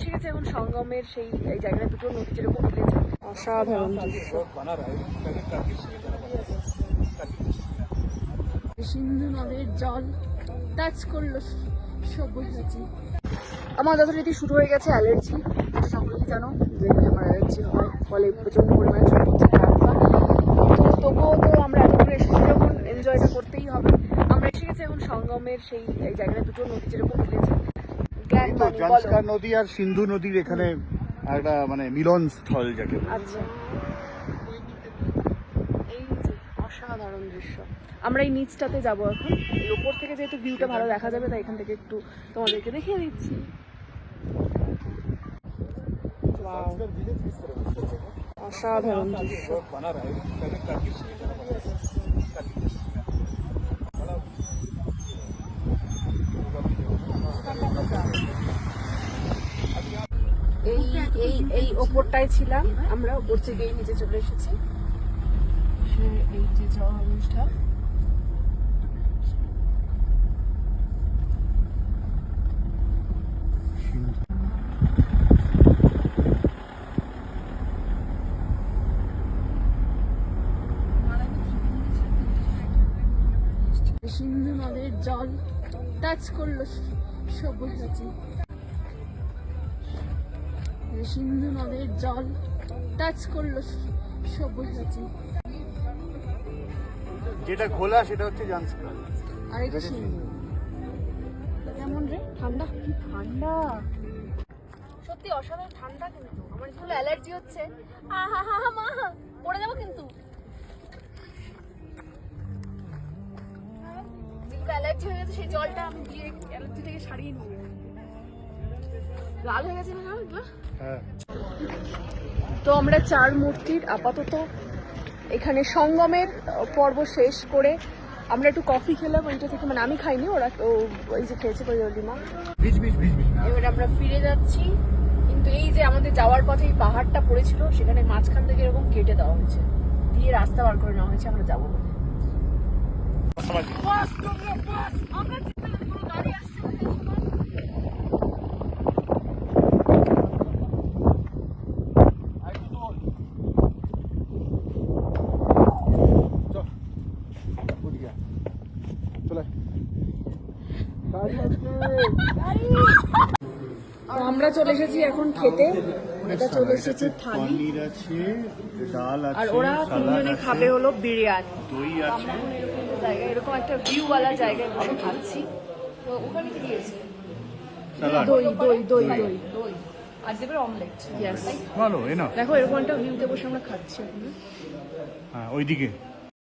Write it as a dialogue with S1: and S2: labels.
S1: ঠিক আছে, এখন সঙ্গমের সেই দুটো নদী সিন্ধু জল টাচ করল আমার যথারীতি শুরু হয়ে গেছে অ্যালার্জি সকলেই জানো, যে আমার অ্যালার্জি হয়, ফলে প্রচণ্ড পরিমাণে হচ্ছে তো তবুও তো আমরা এত দূরে এসেছি যখন এনজয়টা করতেই হবে। আমরা এসে গেছি এখন সঙ্গমের সেই জায়গাটা দুটো নদী যেরকম বাণী, বলো।
S2: জনস্কার নদী আর সিন্ধু নদীর এখানে একটা মানে মিলন স্থল যাকে বলে।
S1: আচ্ছা। এই যে অসাধারণ দৃশ্য। আমরা এই নিচটাতে যাব এখন। এই উপর থেকে যেহেতু ভিউটা ভালো দেখা যাবে তাই এখান থেকে একটু তোমাদেরকে দেখিয়ে দিচ্ছি। Wow, অসাধারণ দৃশ্য। এই এই ওপরটায় ছিলাম আমরা ওপর থেকে নিচে চলে এসেছি। এই যে জলটা সিন্ধু নদের জল টাচ করল সব্যসাচী সিন্ধু নদের জল টাচ করল সব্যসাচী
S2: যেটা খোলা সেটা হচ্ছে জনস্কার
S1: আর এটা সিন্ধু। কেমন রে? ঠান্ডা? কি ঠান্ডা? সত্যি অসাধারণ ঠান্ডা কিন্তু। আমার একটু অ্যালার্জি হচ্ছে আহা হা হা মা পড়ে যাব কিন্তু। অ্যালার্জি হয়ে গেছে সেই জলটা আমি দিয়ে অ্যালার্জি থেকে সারিয়ে নিই। লাল হয়ে গেছে না?
S2: হ্যাঁ।
S1: তো আমরা চার মূর্তির আপাতত এখানে সঙ্গমের পর্ব শেষ করে আমরা একটু কফি খেলাম ওইটা থেকে মানে আমি খাইনি ওরা ওই যে খেয়েছে কৈরলিমা এবার আমরা ফিরে যাচ্ছি কিন্তু এই যে আমাদের যাওয়ার পথে এই পাহাড়টা পড়েছিল সেখানে মাঝখান থেকে এরকম কেটে দেওয়া হয়েছে দিয়ে রাস্তা বার করে নেওয়া হয়েছে আমরা যাব বলে আমরা কোনো গাড়ি আসছে না,
S2: চলে।
S1: আমরা চলে এসেছি এখন খেতে। এটা চলে এসেছে থালি।
S2: আছে ডাল আছে
S1: আর ওরা তিনজনে খাবে হলো বিরিয়ানি।
S2: দই আছে।
S1: এরকম একটা ভিউওয়ালা জায়গায় বসে খাচ্ছি। তো ওখানে কি দিয়েছে? দই দই দই দই দই। আর দেবে অমলেট ইয়েস
S2: ভালো এনা
S1: দেখো এরকম একটা ভিউতে বসে আমরা খাচ্ছি
S2: হ্যাঁ ওইদিকে।